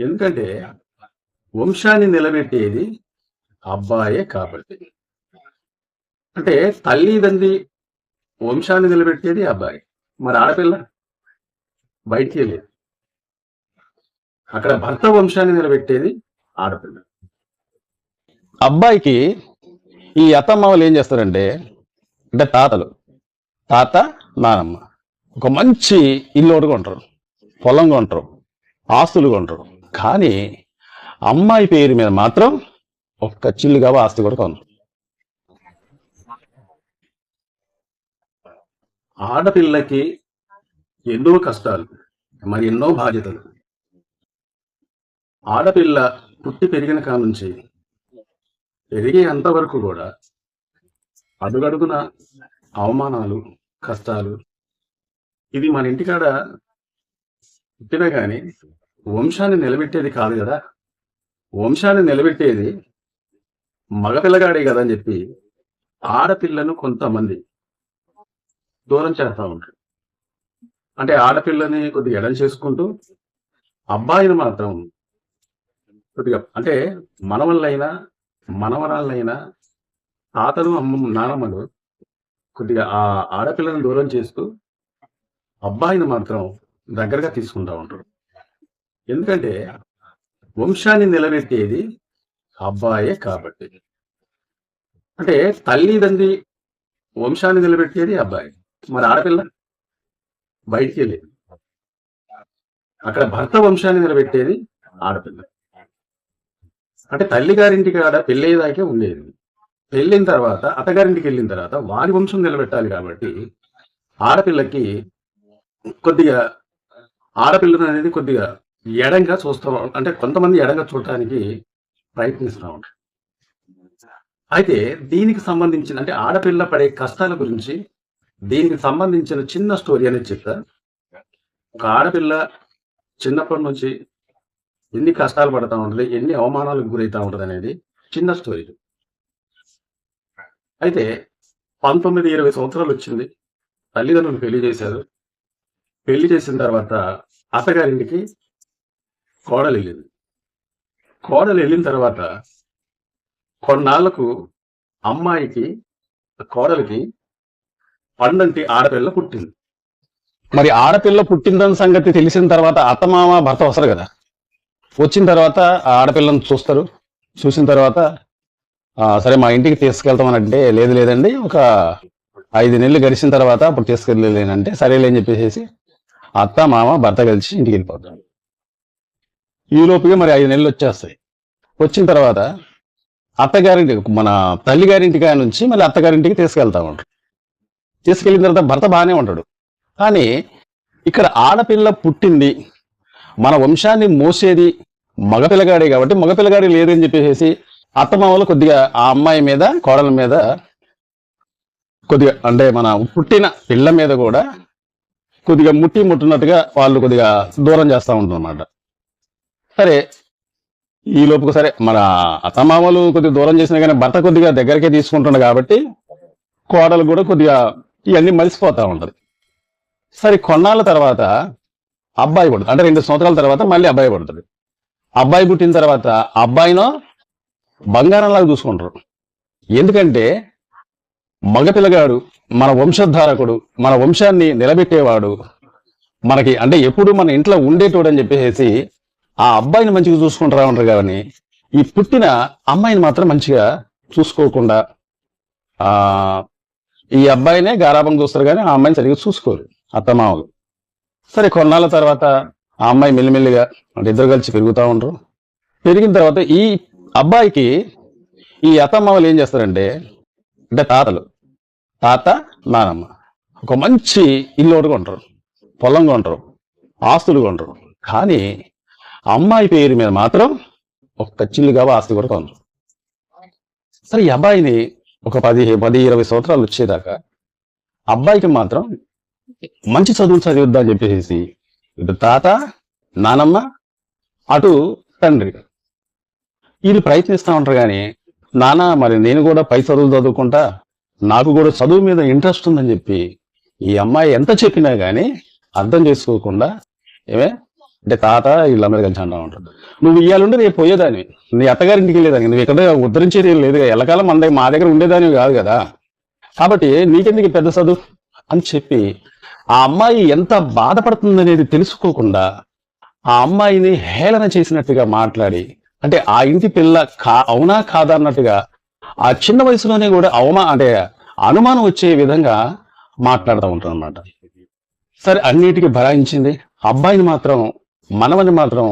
ఎందుకంటే వంశాన్ని నిలబెట్టేది అబ్బాయే కాబట్టి. అంటే తల్లిదండ్రి వంశాన్ని నిలబెట్టేది అబ్బాయి. మరి ఆడపిల్ల? బయటికి వెళ్ళేది. అక్కడ భర్త వంశాన్ని నిలబెట్టేది ఆడపిల్ల. అబ్బాయికి ఈ అత్తమ్మలు ఏం చేస్తారంటే అంటే తాతలు తాత నానమ్మ ఒక మంచి ఇల్లు ఒకటి కొంటారు. పొలం కొంటారు. ఆస్తులు కొంటారు. కానీ అమ్మాయి పేరు మీద మాత్రం ఒక్క చిల్లుగా ఆస్తి కూడా కొను ఆడపిల్లకి ఎన్నో కష్టాలు మరి ఎన్నో బాధ్యతలు. ఆడపిల్ల పుట్టి పెరిగిన కాడ నుంచి పెరిగే అంతవరకు కూడా అడుగడుగున అవమానాలు కష్టాలు ఇది మన ఇంటికాడ పుట్టినా కానీ వంశాన్ని నిలబెట్టేది కాదు కదా. వంశాన్ని నిలబెట్టేది మగపిల్లగాడే కదా అని చెప్పి ఆడపిల్లను కొంతమంది దూరం చేస్తూ ఉంటారు. అంటే ఆడపిల్లని కొద్దిగా ఎడం చేసుకుంటూ అబ్బాయిని మాత్రం కొద్దిగా అంటే మనవళ్ళైనా మనవరాళ్ళైనా తాతలు అమ్మ నానమ్మలు కొద్దిగా ఆ ఆడపిల్లని దూరం చేస్తూ అబ్బాయిని మాత్రం దగ్గరగా తీసుకుంటా ఉంటారు. ఎందుకంటే వంశాన్ని నిలబెట్టేది అబ్బాయే కాబట్టి. అంటే తల్లిదండ్రి వంశాన్ని నిలబెట్టేది అబ్బాయి. మరి ఆడపిల్ల? బయటికి వెళ్ళేది అక్కడ భర్త వంశాన్ని నిలబెట్టేది ఆడపిల్ల. అంటే తల్లి గారింటికి ఆడ పెళ్ళయ్యేదాకే ఉండేది. పెళ్ళిన తర్వాత అత్తగారింటికి వెళ్ళిన తర్వాత వారి వంశం నిలబెట్టాలి కాబట్టి ఆడపిల్లకి కొద్దిగా ఆడపిల్లను అనేది కొద్దిగా ఎడంగా చూస్తూ. అంటే కొంతమంది ఎడంగా చూడటానికి ప్రయత్నిస్తూ ఉంటారు అయితే దీనికి సంబంధించిన అంటే ఆడపిల్ల పడే కష్టాల గురించి దీనికి సంబంధించిన చిన్న స్టోరీ అనేది చెప్తా. ఒక ఆడపిల్ల చిన్నప్పటి నుంచి ఎన్ని కష్టాలు పడతా ఉంటుంది ఎన్ని అవమానాలకు గురవుతూ ఉంటుంది అనేది చిన్న స్టోరీ అయితే పంతొమ్మిది ఇరవై సంవత్సరాలు వచ్చింది. తల్లిదండ్రులు పెళ్ళి చేశారు. పెళ్ళి చేసిన తర్వాత అత్తగారింటికి కోడలు వెళ్ళింది. కోడలు వెళ్ళిన తర్వాత కొన్నాళ్ళకు అమ్మాయికి కోడలికి పండంటి ఆడపిల్ల పుట్టింది. మరి ఆడపిల్ల పుట్టిందని సంగతి తెలిసిన తర్వాత అత్తమామ భర్త వస్తారు కదా. వచ్చిన తర్వాత ఆ ఆడపిల్లని చూస్తారు. చూసిన తర్వాత సరే మా ఇంటికి తీసుకెళ్తామని అంటే లేదు లేదండి ఒక ఐదు నెలలు గడిచిన తర్వాత అప్పుడు తీసుకెళ్ళలేనంటే సరేలే అని చెప్పేసి అత్త మామ భర్త కలిసి ఇంటికి వెళ్ళిపోతాడు ఈలోపుగా మరి ఐదు నెలలు వచ్చేస్తాయి. వచ్చిన తర్వాత అత్తగారింటి మన తల్లిగారింటికి నుంచి మళ్ళీ అత్తగారింటికి తీసుకెళ్తా ఉంటాడు. తీసుకెళ్ళిన తర్వాత భర్త బాగానే ఉంటాడు. కానీ ఇక్కడ ఆడపిల్ల పుట్టింది మన వంశాన్ని మోసేది మగపిల్లగాడే కాబట్టి మగపిల్లగాడి లేదని చెప్పేసి అత్తమామలు కొద్దిగా ఆ అమ్మాయి మీద కోడల మీద కొద్దిగా అంటే మన పుట్టిన పిల్ల మీద కూడా కొద్దిగా ముట్టి ముట్టినట్టుగా వాళ్ళు కొద్దిగా దూరం చేస్తూ ఉంటారు సరే ఈ లోపుకు సరే మన అత్తమామలు కొద్దిగా దూరం చేసినా కానీ భర్త కొద్దిగా దగ్గరకే తీసుకుంటుండే కాబట్టి కోడలు కూడా కొద్దిగా ఇవన్నీ మలిసిపోతూ ఉంటుంది. సరే కొన్నాళ్ళ తర్వాత అబ్బాయి పుడుతుంది. అంటే రెండు సంవత్సరాల తర్వాత మళ్ళీ అబ్బాయి పుడుతుంది. అబ్బాయి పుట్టిన తర్వాత అబ్బాయినో బంగారంలాగా చూసుకుంటారు. ఎందుకంటే మగపిల్లగాడు మన వంశధారకుడు మన వంశాన్ని నిలబెట్టేవాడు మనకి అంటే ఎప్పుడు మన ఇంట్లో ఉండేటోడు అని చెప్పేసి ఆ అబ్బాయిని మంచిగా చూసుకుంటారా ఉంటారు కానీ ఈ పుట్టిన అమ్మాయిని మాత్రం మంచిగా చూసుకోకుండా ఆ ఈ అబ్బాయినే గారాభం చూస్తారు కానీ ఆ అమ్మాయిని సరిగ్గా చూసుకోరు అత్తమామలు. సరే కొన్నాళ్ళ తర్వాత ఆ అమ్మాయి మెల్లిమెల్లిగా అంటే ఇద్దరు కలిసి పెరుగుతూ ఉంటారు పెరిగిన తర్వాత ఈ అబ్బాయికి ఈ అత్తమామలు ఏం చేస్తారంటే అంటే తాతలు తాత నానమ్మ ఒక మంచి ఇల్లు ఒకటి కొంటారు పొలం కొంటారు ఆస్తులు కొంటారు కానీ అమ్మాయి పేరు మీద మాత్రం ఒక్క చిల్లు ఆస్తి కూడా కొనరు సరే ఈ అబ్బాయిని ఒక పది పది ఇరవై సంవత్సరాలు వచ్చేదాకా అబ్బాయికి మాత్రం మంచి చదువులు చదివిద్దాం అని చెప్పేసి ఇటు తాత నానమ్మ అటు తండ్రి వీళ్ళు ప్రయత్నిస్తూ ఉంటారు కానీ నానా మరి నేను కూడా పై చదువులు చదువుకుంటా నాకు కూడా చదువు మీద ఇంట్రెస్ట్ ఉందని చెప్పి ఈ అమ్మాయి ఎంత చెప్పినా కానీ అర్థం చేసుకోకుండా ఏమే అంటే తాత వీళ్ళందరూ కలిసి అంటా ఉంటారు నువ్వు ఇయ్యాలుండి రేపు పోయేదాన్ని. నీ అత్తగారింటికి వెళ్ళేదాన్ని. నువ్వు ఇక్కడ ఉద్ధరించేది ఏం లేదు ఎల్లకాలం మన దగ్గర మా దగ్గర ఉండేదానివి కాదు కదా. కాబట్టి నీకెందుకు పెద్ద చదువు? అని చెప్పి ఆ అమ్మాయి ఎంత బాధపడుతుందనేది తెలుసుకోకుండా ఆ అమ్మాయిని హేళన చేసినట్టుగా మాట్లాడి అంటే ఆ ఇంటి పిల్ల కా అవునా కాదా అన్నట్టుగా ఆ చిన్న వయసులోనే కూడా అవమా అంటే అనుమానం వచ్చే విధంగా మాట్లాడుతూ ఉంటారు అనమాట సరే అన్నిటికీ భరాయించింది. అబ్బాయిని మాత్రం మనవని మాత్రం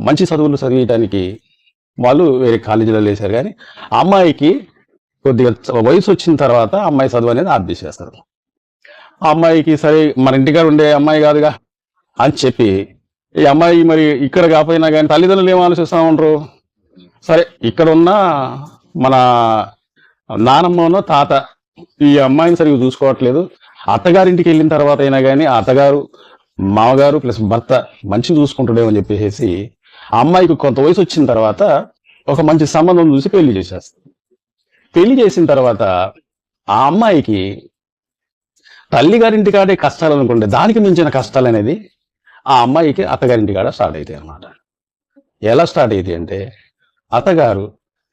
మంచి చదువులు చదివించడానికి వాళ్ళు వేరే కాలేజీలో వేశారు కానీ అమ్మాయికి కొద్దిగా వయసు వచ్చిన తర్వాత అమ్మాయి చదువు అనేది ఆర్దేశేస్తారు ఆ అమ్మాయికి సరే మన ఇంటికాడ ఉండే అమ్మాయి కాదుగా అని చెప్పి ఈ అమ్మాయి మరి ఇక్కడ కాకపోయినా కానీ తల్లిదండ్రులు ఏం ఆలోచిస్తూ ఉంటారు సరే ఇక్కడ ఉన్న మన నానమ్మనో తాత ఈ అమ్మాయిని సరిగ్గా చూసుకోవట్లేదు. అత్తగారింటికి వెళ్ళిన తర్వాత అయినా కానీ ఆ అత్తగారు మామగారు ప్లస్ భర్త మంచి చూసుకుంటాడేమో అని చెప్పేసి ఆ అమ్మాయికి కొంత వయసు వచ్చిన తర్వాత ఒక మంచి సంబంధం చూసి పెళ్ళి చేసేస్తారు. పెళ్ళి చేసిన తర్వాత ఆ అమ్మాయికి తల్లిగారింటి కాడే కష్టాలు అనుకుంటే దానికి మించిన కష్టాలు అనేది ఆ అమ్మాయికి అత్తగారింటి కాడ స్టార్ట్ అవుతాయి అన్నమాట. ఎలా స్టార్ట్ అవుతాయి అంటే అత్తగారు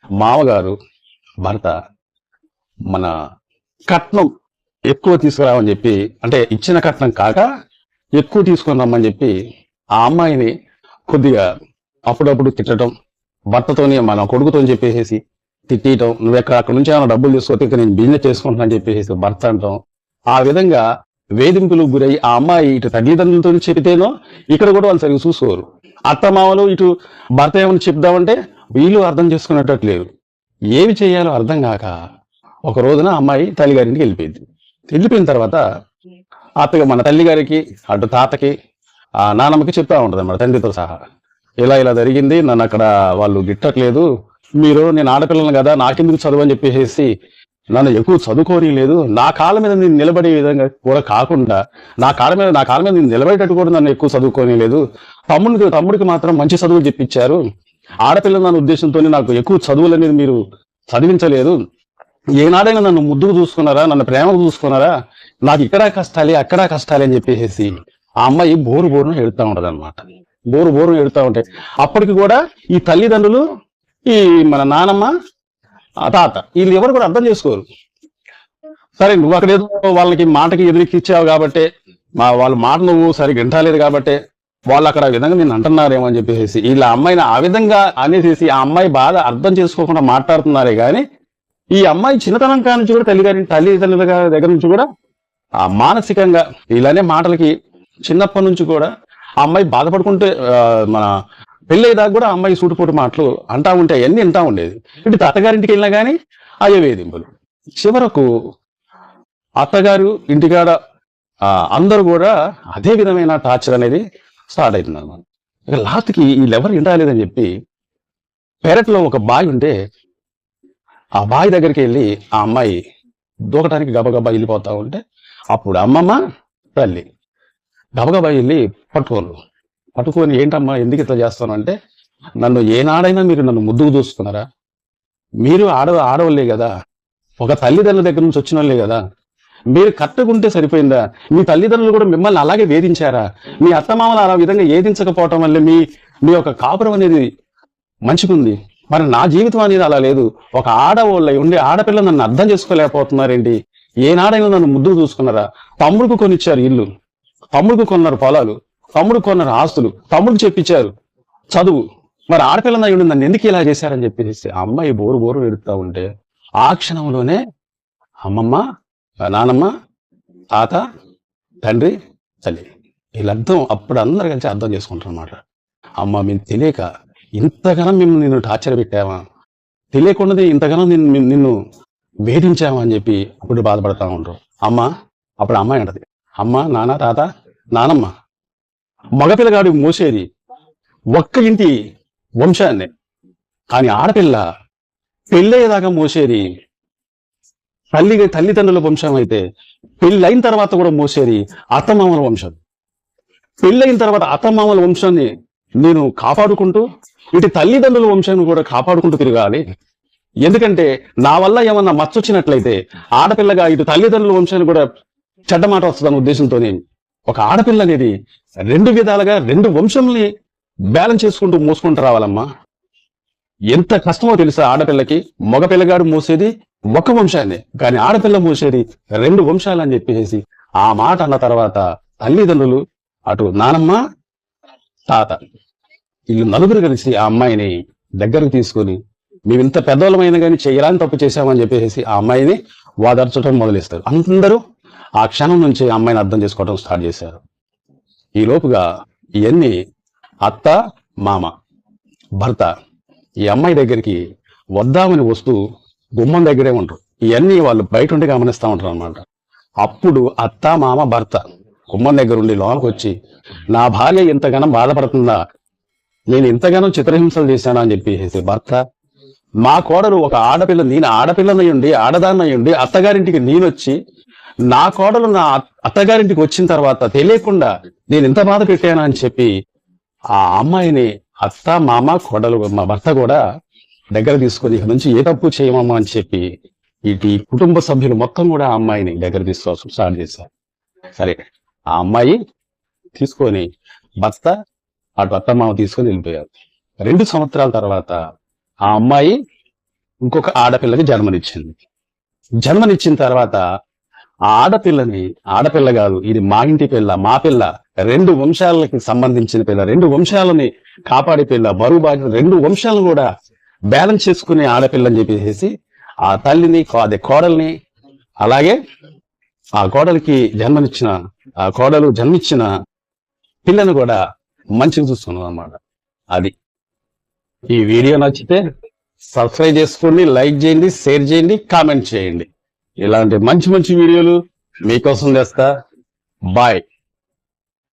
మామగారు భర్త మన కట్నం ఎక్కువ తీసుకురావని చెప్పి అంటే ఇచ్చిన కట్నం కాక ఎక్కువ తీసుకొని రమ్మని చెప్పి ఆ అమ్మాయిని కొద్దిగా అప్పుడప్పుడు తిట్టడం భర్తతోని మన కొడుకుతో చెప్పేసి తిట్టేయటం నువ్వు ఎక్కడ అక్కడ నుంచి ఏమైనా డబ్బులు తీసుకోతే ఇక నేను బిజినెస్ చేసుకుంటున్నా అని చెప్పేసి భర్త అంటాం. ఆ విధంగా వేధింపులకు గురై ఆ అమ్మాయి ఇటు తల్లిదండ్రులతో చెబితేనో ఇక్కడ కూడా వాళ్ళు సరిగ్గా చూసుకోరు. అత్తమామలు ఇటు భర్త ఏమైనా చెప్దామంటే వీళ్ళు అర్థం చేసుకునేటట్టు లేరు. ఏమి చేయాలో అర్థం కాక ఒక రోజున అమ్మాయి తల్లిగారింటికి వెళ్ళిపోయింది. వెళ్ళిపోయిన తర్వాత అత్తగా మన తల్లిగారికి అటు తాతకి ఆ నానమ్మకి చెప్తా ఉంటుంది అన్నమాట తండ్రితో సహా. ఇలా ఇలా జరిగింది నన్ను అక్కడ వాళ్ళు గిట్టట్లేదు. మీరు నేను ఆడపిల్లను కదా నాకెందుకు చదువు అని చెప్పేసి నన్ను ఎక్కువ చదువుకోని లేదు నా కాళ్ళ మీద నేను నిలబడే విధంగా కూడా కాకుండా నా కాళ్ళ మీద నా కాళ్ళ మీద నేను నిలబడేటట్టు కూడా నన్ను ఎక్కువ చదువుకోని లేదు తమ్ముడికి తమ్ముడికి మాత్రం మంచి చదువులు చెప్పించారు ఆడపిల్ల నా ఉద్దేశంతో నాకు ఎక్కువ చదువులు అనేది మీరు చదివించలేదు. ఏనాడైనా నన్ను ముద్దుకు చూసుకున్నారా? నన్ను ప్రేమకు చూసుకున్నారా? నాకు ఇక్కడ కష్టాలే అక్కడ కష్టాలే అని చెప్పేసి ఆ అమ్మాయి బోరు బోరును ఎడుతా ఉంటది అనమాట బోరు బోరును ఎడుతా ఉంటాయి అప్పటికి కూడా ఈ తల్లిదండ్రులు ఈ మన నానమ్మ ఆ తాత వీళ్ళు ఎవరు కూడా అర్థం చేసుకోరు. సరే నువ్వు అక్కడ ఏదో వాళ్ళకి మాటకి ఎదురెక్కిచ్చావు కాబట్టి మా వాళ్ళ మాట నువ్వు సరిగ్గా వింటలేదు కాబట్టి వాళ్ళు అక్కడ ఆ విధంగా నేను అంటున్నారేమో అని చెప్పేసి వీళ్ళ అమ్మాయిని ఆ విధంగా అనేసేసి ఆ అమ్మాయి బాధ అర్థం చేసుకోకుండా మాట్లాడుతున్నారే కానీ ఈ అమ్మాయి చిన్నతనం కానించి కూడా తల్లిగారి తల్లిదండ్రుల దగ్గర నుంచి కూడా ఆ మానసికంగా ఇలానే మాటలకి చిన్నప్పటి నుంచి కూడా ఆ అమ్మాయి బాధపడుకుంటే మన పెళ్ళయ్యేదాకా కూడా అమ్మాయి సూటిపోటు మాటలు అంటా ఉంటే అవన్నీ వింటా ఉండేది. ఇటు తాతగారింటికి వెళ్ళినా కానీ అయ్యే వేధింపులు. చివరకు అత్తగారు ఇంటికాడ అందరూ కూడా అదే విధమైన టార్చర్ అనేది స్టార్ట్ అవుతుంది అనమాట ఇక లాస్ట్కి వీళ్ళెవరు వింటాలేదని చెప్పి పెరట్లో ఒక బావి ఉంటే ఆ బావి దగ్గరికి వెళ్ళి ఆ అమ్మాయి దూకటానికి గబగబా వెళ్ళిపోతా ఉంటే అప్పుడు అమ్మమ్మ తల్లి. గబగబా వెళ్ళి పట్టుకోరు పట్టుకొని ఏంటమ్మా ఎందుకు ఇట్లా చేస్తాను అంటే నన్ను ఏనాడైనా మీరు నన్ను ముద్దుకు చూసుకున్నారా మీరు ఆడ ఆడవాళ్ళే కదా. ఒక తల్లిదండ్రుల దగ్గర నుంచి వచ్చిన వాళ్ళే కదా. మీరు కట్టుకుంటే సరిపోయిందా? మీ తల్లిదండ్రులు కూడా మిమ్మల్ని అలాగే వేధించారా? మీ అత్తమామలు అలా విధంగా ఏదించకపోవటం వల్ల మీ మీ యొక్క కాపురం అనేది మంచిగుంది. మరి నా జీవితం అనేది అలా లేదు. ఒక ఆడవాళ్ళ ఉండే ఆడపిల్ల నన్ను అర్థం చేసుకోలేకపోతున్నారేంటి? ఏనాడైనా నన్ను ముద్దు చూసుకున్నారా? తమ్ముడికి కొనిచ్చారు ఇల్లు తమ్ముడికి కొన్నారు పొలాలు తమ్ముడు కొన్నారు ఆస్తులు తమ్ముడికి చెప్పించారు చదువు. మరి ఆడపిల్లన అయ్యుండి నన్ను ఎందుకు ఇలా చేశారని చెప్పేసి అమ్మాయి బోరు బోరు ఎడుతూ ఉంటే ఆ క్షణంలోనే అమ్మమ్మ నానమ్మ తాత తండ్రి తల్లి వీళ్ళర్థం అప్పుడు అందరు కలిసి అర్థం చేసుకుంటారు అనమాట అమ్మ మేము తెలియక ఇంతగానం మేము నిన్ను టార్చర్ పెట్టామా? తెలియకుండానే ఇంతగానం నిన్ను నిన్ను వేధించామని చెప్పి అప్పుడు బాధపడతా ఉంటారు. అమ్మ అప్పుడు అమ్మాయి అంటది. అమ్మ నాన్న తాత నానమ్మ. మగపిల్లగాడు మోసేది ఒక్క ఇంటి వంశాన్ని. కానీ ఆడపిల్ల పెళ్ళయ్యేదాకా మోసేది తల్లి తల్లిదండ్రుల వంశం అయితే పెళ్ళైన తర్వాత కూడా మోసేది అత్తమామల వంశం. పెళ్ళైన తర్వాత అత్తమామల వంశాన్ని నేను కాపాడుకుంటూ ఇటు తల్లిదండ్రుల వంశాన్ని కూడా కాపాడుకుంటూ తిరగాలి. ఎందుకంటే నా వల్ల ఏమన్నా మచ్చొచ్చినట్లయితే ఆడపిల్లగా ఇటు తల్లిదండ్రుల వంశాన్ని కూడా చెడ్డ మాట వస్తుందన్న ఉద్దేశంతో ఒక ఆడపిల్ల అనేది రెండు విధాలుగా రెండు వంశంని బ్యాలెన్స్ చేసుకుంటూ మోసుకుంటూ రావాలమ్మా. ఎంత కష్టమో తెలుసా ఆడపిల్లకి? మగపిల్లగాడు మోసేది ఒక వంశాన్ని. కానీ ఆడపిల్ల మోసేది రెండు వంశాలు అని చెప్పేసి ఆ మాట అన్న తర్వాత తల్లిదండ్రులు అటు నానమ్మ తాత వీళ్ళు నలుగురు కలిసి ఆ అమ్మాయిని దగ్గరకు తీసుకొని మేము ఇంత పెద్దవాళ్ళమైనా కానీ చేయాలని తప్పు చేశామని చెప్పేసి ఆ అమ్మాయిని వాదార్చడం మొదలెస్తారు. అందరూ ఆ క్షణం నుంచి ఆ అమ్మాయిని అర్థం చేసుకోవడం స్టార్ట్ చేశారు. ఈ లోపుగా ఇవన్నీ అత్త మామ భర్త ఈ అమ్మాయి దగ్గరికి వద్దామని వస్తూ గుమ్మం దగ్గరే ఉంటారు. ఇవన్నీ వాళ్ళు బయట ఉండి గమనిస్తూ ఉంటారు అనమాట అప్పుడు అత్త మామ భర్త గుమ్మం దగ్గర ఉండి లోనకు వచ్చి నా భార్య ఇంతగానో బాధపడుతుందా? నేను ఇంతగానో చిత్రహింసలు చేశాను? అని చెప్పేసి భర్త మా కోడలు ఒక ఆడపిల్ల నేను ఆడపిల్లనయ్యుండి ఆడదాన్నయ్యుండి అత్తగారింటికి నేనొచ్చి నా కోడలు నా అత్తగారింటికి వచ్చిన తర్వాత తెలియకుండా నేను ఇంత బాధ పెట్టానా అని చెప్పి ఆ అమ్మాయిని అత్త మామ కోడలు మా భర్త కూడా దగ్గర తీసుకొని ఇక నుంచి ఏ తప్పు చేయమమ్మా అని చెప్పి ఇటు కుటుంబ సభ్యులు మొత్తం కూడా ఆ అమ్మాయిని దగ్గర తీసుకోవాల్సి స్టార్ట్ చేశారు. సరే ఆ అమ్మాయి తీసుకొని భర్త అటు అత్తమామ తీసుకొని వెళ్ళిపోయారు. రెండు సంవత్సరాల తర్వాత ఆ అమ్మాయి ఇంకొక ఆడపిల్లకి జన్మనిచ్చింది. జన్మనిచ్చిన తర్వాత ఆ ఆడపిల్లని ఆడపిల్ల కాదు ఇది మా ఇంటి పిల్ల మా పిల్ల రెండు వంశాలకి సంబంధించిన పిల్ల రెండు వంశాలని కాపాడే పిల్ల బరువు బాధ్యత రెండు వంశాలను కూడా బ్యాలెన్స్ చేసుకునే ఆడపిల్ల అని చెప్పేసి ఆ తల్లిని అదే కోడల్ని అలాగే ఆ కోడలికి జన్మనిచ్చిన ఆ కోడలు జన్మిచ్చిన పిల్లను కూడా మంచిగా చూస్తున్నాం అన్నమాట. అది. ఈ వీడియో నచ్చితే సబ్స్క్రైబ్ చేసుకోండి లైక్ చేయండి షేర్ చేయండి కామెంట్ చేయండి. ఇలాంటి మంచి మంచి వీడియోలు మీకోసం తెస్తా. బాయ్.